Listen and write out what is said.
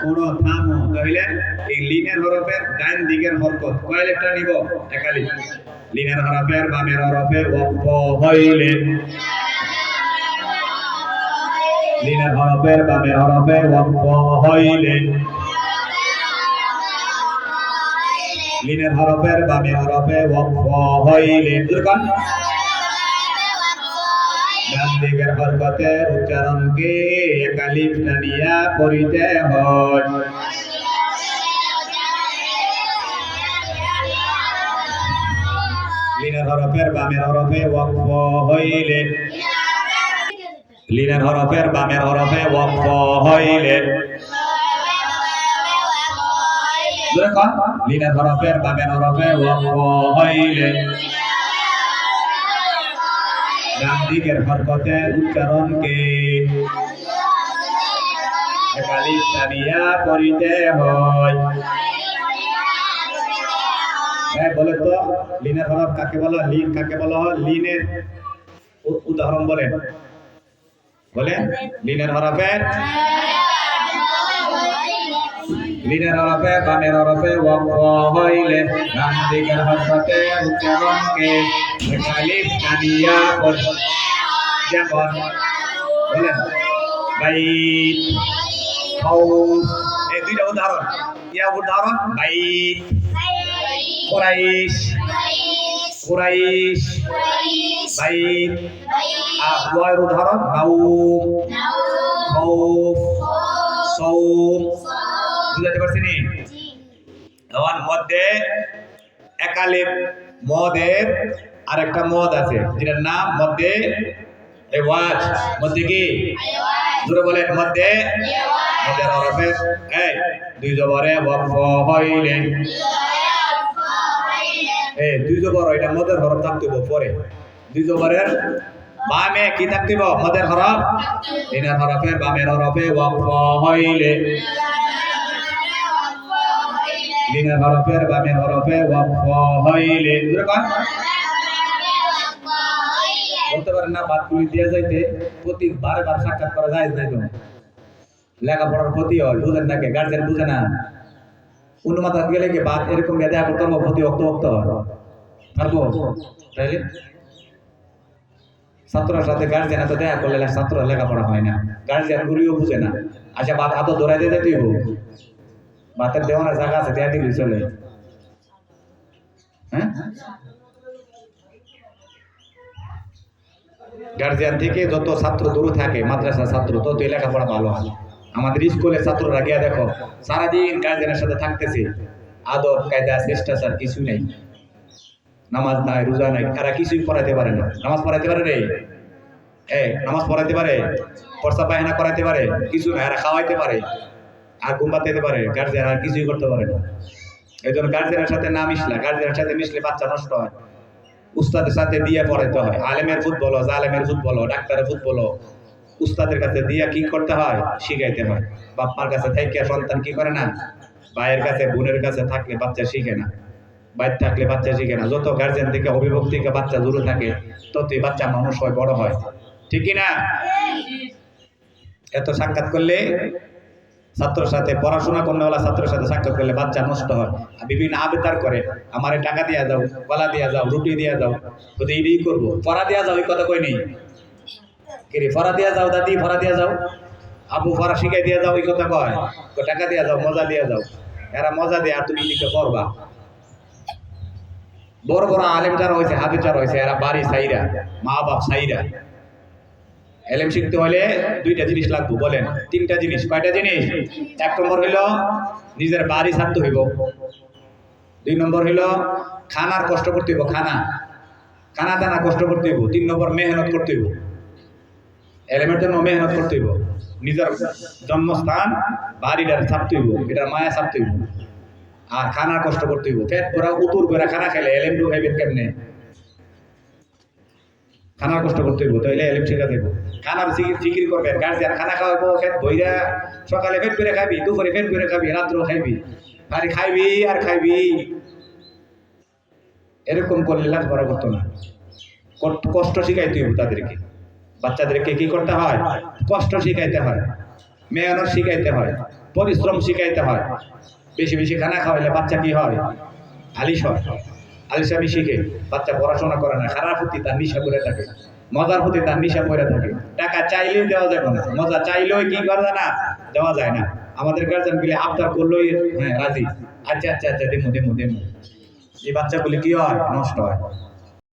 পড়ো থামো তাহলে এই লিনের হরফের ডান দিকের হরকত কয় লেটার নিব? একালি লিনের হরফের বামের হরফে ওয়াক্ফ হইলে। লিনের হরফের বামের হরফে ওয়াক্ফ হইলে। লিনের হরফের বামের হরফে ওয়াক্ফ হইলে। দুর্গণ দিকের হরকতের উচ্চারণকে একালিফ টানিয়া করিতে হয়। লিনের হরফের বামের হরফে ওয়াক্ফ হইলে। লিনের হরফের বামের হরফে ওয়াক্ফ হইলে। হরফের বামের হরফে ওয়াক্ফ হইলে। ডান দিকের হরকতের উচ্চারণকে টানিয়া করিতে হয়। হ্যাঁ বলে তো, লিনের হরফ কাকে বলা? লিন কাকে বলা? হয় লিনের উদাহরণ বলেন। বলেন, লিনের হরফের লিনের হরফে বামের হরফে ওয়াক্ফ হইলে ডান দিকের হরফতে উচ্চারণকে টানিয়া কর যেমন, বলেন, বাইত খাউফ এই দুইটা উদাহরণ। ইয়া উদাহরণ? বাইত, কুরাইশ কুরাইশ, বাইত। আর উদাহরণ, নাউম, খাউফ, সৌম। বুঝাতে পারছি নি? আমার মধ্যে একালিপ মদের আর একটা মদ আছে যেটার নাম মধ্যে ওয়াজ মধ্যে কি? জোরে বলেন মধ্যে মধ্যে হরফে এই দুই জবরে ওয়াকফ হইলে এই দুই জবর এটা মদের হরফ থাকতে পরে। দুই জবরের বামে কি থাকতে মদের হরফ? দিনের হরফে বামের হরফে ওয়াকফ হইলে দিনের হরফের বামের হরফে ওয়াকফ হইলে বলতে পারেন না দিয়ে যাইতে প্রতি বারে বার সাক্ষাৎ করা যায় নাই তো। লেখাপড়ার ক্ষতি হয়, বুঝেন নাকি গার্জেন বুঝে না। অন্য গেলে কি বাদ? এরকম দেখা করতে পারব ক্ষতি অক্ত অক্ত পারব তাইলে? ছাত্রের সাথে গার্জেন এত দেখা করলে ছাত্র লেখাপড়া হয় না। গার্জেন গুলিও বুঝে না। আচ্ছা বাদ হাতও ধরাই দিতে বাতের দেওয়ানের জায়গা আছে, দেয়া দিবি, চলে। হ্যাঁ? গার্জিয়ান থেকে যত ছাত্র দূরে থাকে মাদ্রাসা ছাত্র, তত লেখাপড়া ভালো হয়। আমাদের স্কুলের ছাত্ররা গিয়া দেখো, সারাদিন গার্জিয়ানের সাথে থাকতেছে। আদব, কায়দা, শিষ্টাচার কিছু নেই। নামাজ নাই, রোজা নাই তারা কিছুই পড়াইতে পারে না। নামাজ পড়াইতে পারে রে? এ, নামাজ পড়াইতে পারে? পর্সা পায়খানা করাইতে পারে? কিছু না, এরা খাওয়াইতে পারে। আর ঘুম পাতাইতে পারে গার্জিয়ান আর কিছুই করতে পারে না। এই জন্য গার্জিয়ানের সাথে না মিশলা গার্জিয়ানের সাথে মিশলে বাচ্চা নষ্ট হয়। উস্তাদের সাথে দিয়ে পড়াইতে হয়, আলেমের ফুটবল জালেমের ফুটবল ডাক্তারের ফুটবল উস্তাদের কাছে দিয়ে কি করতে হয়? শিখাইতে হয়। বাপ্পার কাছে থেকে সন্তান কি করে না? ভাইয়ের কাছে, বোনের কাছে থাকলে বাচ্চা শিখে না। বাইর থাকলে বাচ্চা শিখে না। যত গার্জেন থেকে অভিভাবক থেকে বাচ্চা দূরে থাকে, ততই বাচ্চা মানুষ হয়, বড় হয়। ঠিক না এত সাক্ষাৎ করলে ছাত্রের সাথে পড়াশোনা করনেওয়ালা ছাত্রের সাথে সাক্ষাৎ করলে বাচ্চা নষ্ট হয়। বিভিন্ন আবেদার করে, আমারে টাকা দিয়া যাও গলা দিয়া যাও রুটি দিয়া যাও যদি এটাই করব। পড়া দিয়া যাও, এই কথা কই নেই। কিরে ফরা দিয়া যাও, দাদি, ফরা দিয়া যাও। আবু, ফরা শিখাই দিয়া যাও, এই কথা কয়। টাকা দিয়া যাও মজা দিয়া যাও এরা মজা দিয়ে, আর তুমি দিকে করবা বড় বড় আলেম যারা হয়েছে হাফিজ যারা হয়েছে এরা বাড়ি সাইরা মা বাপ সাইরা এলেম শিখতে হলে দুইটা জিনিস লাগবে, বলেন। তিনটা জিনিস, কয়টা জিনিস? এক নম্বর হইল নিজের বাড়ি ছাড়তে হইব। দুই নম্বর হইল খানার কষ্ট করতে হইব, খানা। খানা দানা কষ্ট করতে হইব। তিন নম্বর মেহনত করতে হইব। এলেমের জন্য মেহনত করতে হইব। নিজের জন্মস্থান, বাড়িটার ছাপতে হইব। এটার মায়া ছাপতে হইব। আর খানা কষ্ট করতে হইব। পেট পুরা উতুর করে খানা খেলে এলেম ঢুকাইবেন কেমনে? খানার কষ্ট করতে হইব, তাইলে এলেম শিখা দেবো। খানার জিকির জিকির করবে। গার্জিয়ান খানা খাওয়াবো খেত বইরা সকালে ফেট করে খাবি, দুপুরে ফেট করে খাবি, রাত্রেও খাইবি। আরে খাইবি আর খাইবি। এরকম করলে লেখাপড়া করতো না। কষ্ট শিখাইতে হইব তাদেরকে। বাচ্চাদেরকে কি করতে হয়? কষ্ট শিখাইতে হয়। মেহনত শিখাইতে হয়। পরিশ্রম শিখাইতে হয়। বেশি বেশি খানা খাওয়াইলে বাচ্চা কি হয়? আলিশ হয়। আলিশামি শিখে বাচ্চা পড়াশোনা করে না। খারাপ প্রতি তার নিশা করে থাকে। মজার প্রতি তার নিশা করে থাকে। টাকা চাইলেই দেওয়া যাবে না। মজা চাইলেও কি করা না? দেওয়া যায় না। আমাদের গার্জেন গুলি আবদার করলোই হ্যাঁ রাজি। আচ্ছা আচ্ছা আচ্ছা দেমু দেমু দেমু। এই বাচ্চাগুলি কি হয়? নষ্ট হয়।